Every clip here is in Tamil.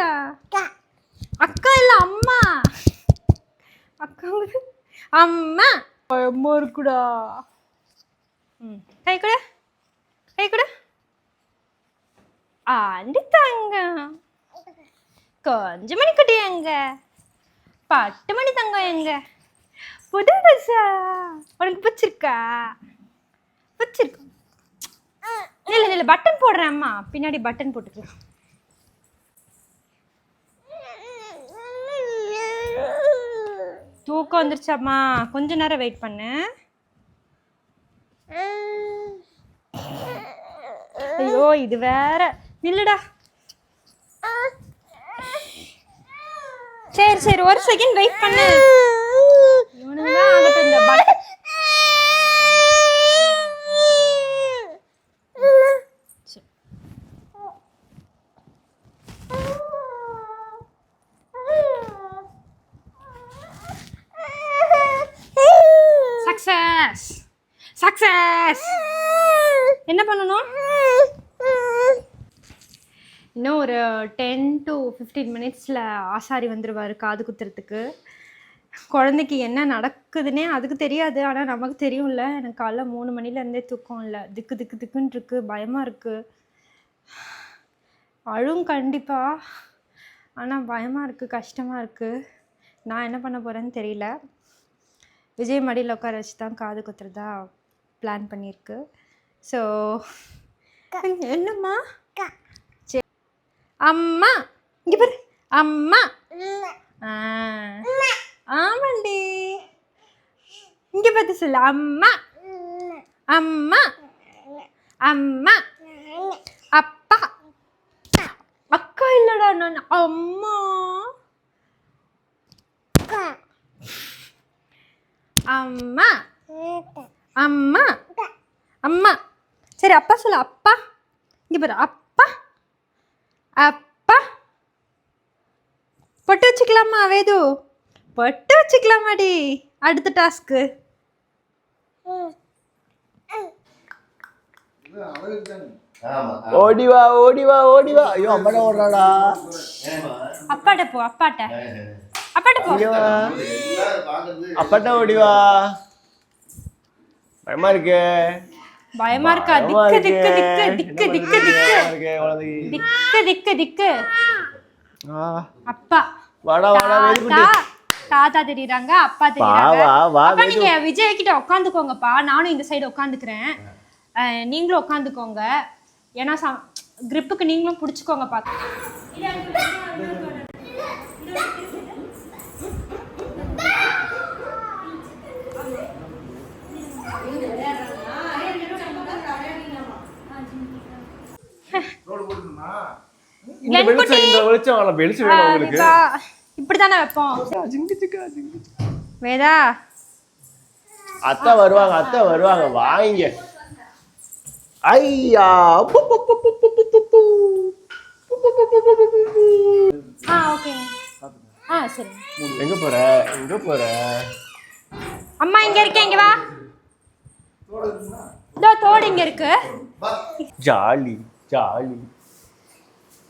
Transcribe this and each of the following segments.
அனிதா அக்கா. இல்ல அம்மா. அக்கா வந்து அம்மா. அம்மா இருக்குடா. ம். கை கொடு. கை கொடு. ஆண்டி தங்க கொஞ்சம் மணி குட்டி எங்க? பட்டு மணி தங்கம் எங்க? புது பஸ்ஸா உனக்கு பிடிச்சிருக்கா? பிடிச்சிருக்கா. இல்ல இல்ல பட்டன் போடுறேன் அம்மா. பின்னாடி பட்டன் போட்டுக்கலாம் தூக்கம் வந்துருச்சாம்மா. கொஞ்ச நேரம் வெயிட் பண்ணு. ஐயோ இது வேற. நில்லுடா. சரி சரி ஒரு செகண்ட் வெயிட் பண்ணு. இவனுங்க தான் ஆகட்டும் இந்த பட் சரி. சக்சஸ் சக்சஸ் என்ன பண்ணணும்? இன்னும் ஒரு டென் டு ஃபிஃப்டீன் மினிட்ஸில் ஆசாரி வந்துடுவார் காது குத்துறதுக்கு. குழந்தைக்கு என்ன நடக்குதுன்னே அதுக்கு தெரியாது ஆனால் நமக்கு தெரியும்ல. எனக்கு காலைல மூணு மணிலேருந்தே தூக்கம் இல்லை திக்கு திக்கு திக்குன்னு இருக்கு. பயமாக இருக்குது அழும் கண்டிப்பாக ஆனால் பயமாக இருக்குது கஷ்டமாக இருக்குது நான் என்ன பண்ண போகிறேன்னு தெரியல. விஜய் மடியில் உட்கார வச்சு தான் காது குத்துறதா பிளான் பண்ணியிருக்கு. ஸோ என்னம்மா? சரி. அம்மா! இங்கே பாரு. அம்மா! ஆமாண்டி. இங்கே பார்த்து சொல்லு. அம்மா! அம்மா! அம்மா! அப்பா! அக்கா இல்லடா நான். அம்மா! அம்மா. அம்மா. அம்மா. சரி அப்பா சொல்லு அப்பா. இங்கே பாரு அப்பா. அப்பா. பொட்டு வச்சுக்கலாமா வேது? பொட்டு வச்சுக்கலாமாடி அடுத்த டாஸ்க்கு. ஆமா ஓடி வா ஓடி வா ஓடி வா ஐயோ அம்மாட்ட ஓடுறாடா. அப்பாட்ட போ அப்பாட்ட. அப்பாட்ட பயமா இருக்கு. பயமா இருக்கா? பயமா திக்கு. திக்கு திக்கு திக்கு திக்கு? திக்கு. திக்கு திக்கு அப்பா. வாடா வாடா தாத்தா தாத்தா தெரியுறாங்க அப்பா தெரியுறாங்க. நீங்க விஜய் கிட்ட உட்காந்துக்கோங்கப்பா நானும் இந்த சைடு உட்காந்துக்கிறேன் நீங்களும் உட்காந்துக்கோங்க ஏன்னா கிரிப்புக்கு நீங்களும் பிடிச்சிக்கோங்க பார்த்து இப்படிதானே வைப்போம். வேதா அத்தை வருவாங்க அத்தை வருவாங்க. வாங்க. ஐயா. ஆ ஓகே. ஆ சரி. எங்க போற? எங்க போற? அம்மா இங்க இருக்கேன் இங்க வா. இதோ தோடு இங்க இருக்கு. Jolly jolly.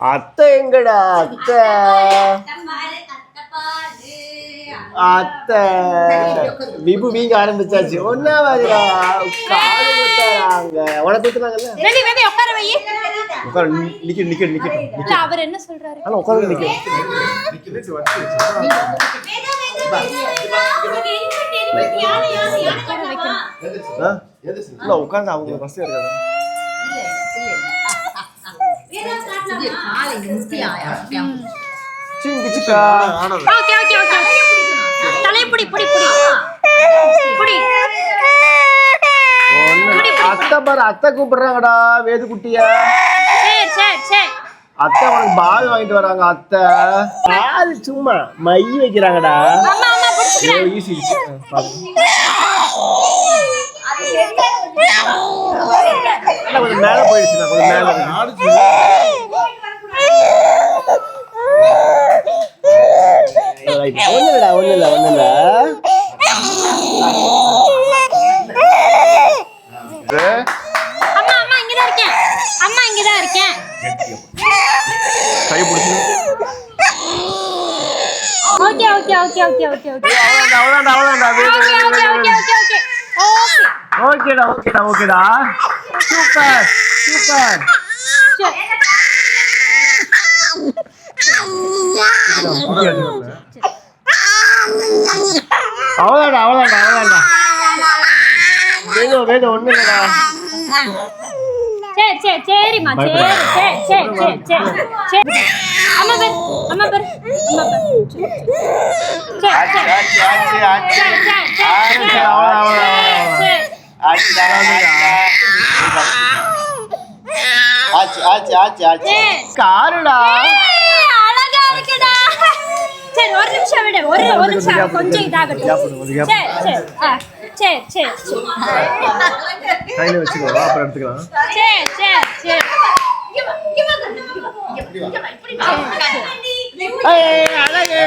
அத்தை எங்கடா அத்தை? அத்தை. விபு வீங்க ஆரம்பிச்சாச்சு. ஒன்னா வருடா காது குத்துறாங்க. உனக்கு ரெடி உட்கார வை. உட்கார நிக்க நிக்க நிக்க இல்ல அவர் என்ன சொல்றாரு? ஆனா உட்காந்து நிக்க உட்கார வைக்கணும் எந்திரிச்சு. ஆ? எந்திரிச்சு. இல்ல உட்காந்து அவங்க பஸ் இருக்காது சிங்கு சிக்கா ஓகே ஓகே ஓகே தலைய புடி புடி புடி. புடி. அத்தை பாரு அத்தை கூப்பிடுறாங்கடா வேது குட்டியா சரி சரி சரி. அத்தை உனக்கு பால் வாங்கிட்டு வராங்க அத்தை. பால் சும்மா மை வைக்கிறாங்கடா. அம்மா அம்மா பிடிச்சிக்கிறேன். ஈஸி கொஞ்சம் மேல போயிடுச்சுண்ணா கொஞ்சம் மேல. ஒண்ணும் இல்லடா இல்ல இல்ல அம்மா அம்மா இங்கதான் இருக்கேன். அம்மா இங்கதான் இருக்கேன். கை பிடிச்சி okay okay okay okay okay. Okay அவ்வளோடா அவ்வளோடா okay okay okay okay okay okay ஓகேடா ஓகேடா ஓகேடா சூப்பர் சூப்பர் அவ்வளோடா அவ்வளோடா அவ்வளோடா வேணும் வேணும் ஒன்றும் இல்லைடா சரி சரி சரிம்மா சரி சரி சரி சரி சரி சரி அம்மா பேர் அம்மா பேர் அம்மா பேர் சரி சரி ஆச்சு ஆச்சு ஆச்சு சரி சரி சரி சரி அவ்வளோ அவ்வளோ சரி ஆச்சுடா, ஆச்சு ஆச்சு ஆச்சு. ஆச்சு காருடா அழகா இருக்குடா. சரி ஒரு நிமிஷம் விடு ஒரு ஒரு நிமிஷம். கொஞ்சம் இதாகட்டும். சரி சரி. ஆ சரி சரி சரி. கையில் வச்சுக்கோ அப்புறம் எடுத்துக்கலாம். சரி சரி சரி. ஏய், அழகு.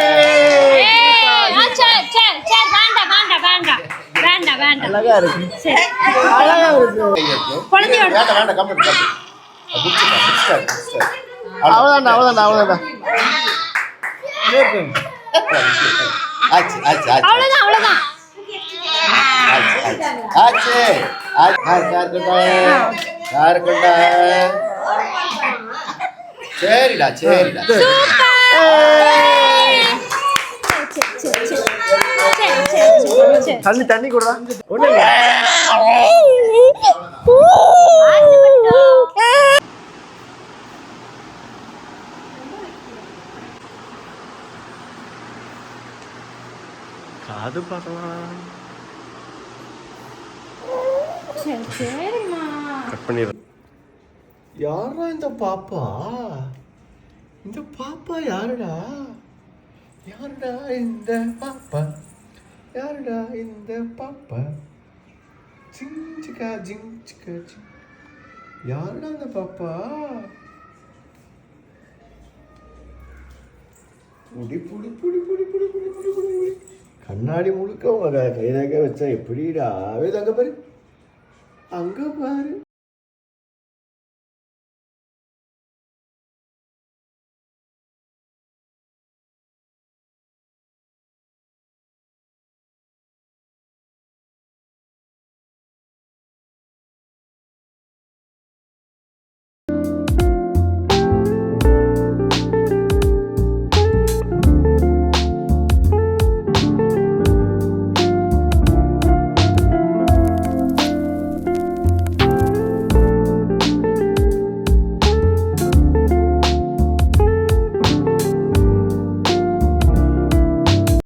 வேண்டாம். அழகா இருக்கு. சரி. அழகா இருக்கு. குழந்தையோட ஆச்சு ஆச்சு ஆச்சு. அவ்வளோதான் அவ்வளோதான் சரிடா சரிடா. தண்ணி தண்ணி கூட காது பார்க்கலாம் கட் பண்ணிடுறேன் யாரா இந்த பாப்பா? இந்த பாப்பா யாருடா? யாருடா இந்த பாப்பா? யாருடா இந்த பாப்பா. சிஞ்சிக்கா ஜிஞ்சிக்கா ஜிங் யாருடா இந்த பாப்பா? புடி புடி புடி புடி புடி புடி புடி புடி புடி கண்ணாடி முழுக்க உங்க கையிலாக வச்சா எப்படிடா? வேது அங்க பாரு. அங்க பாரு.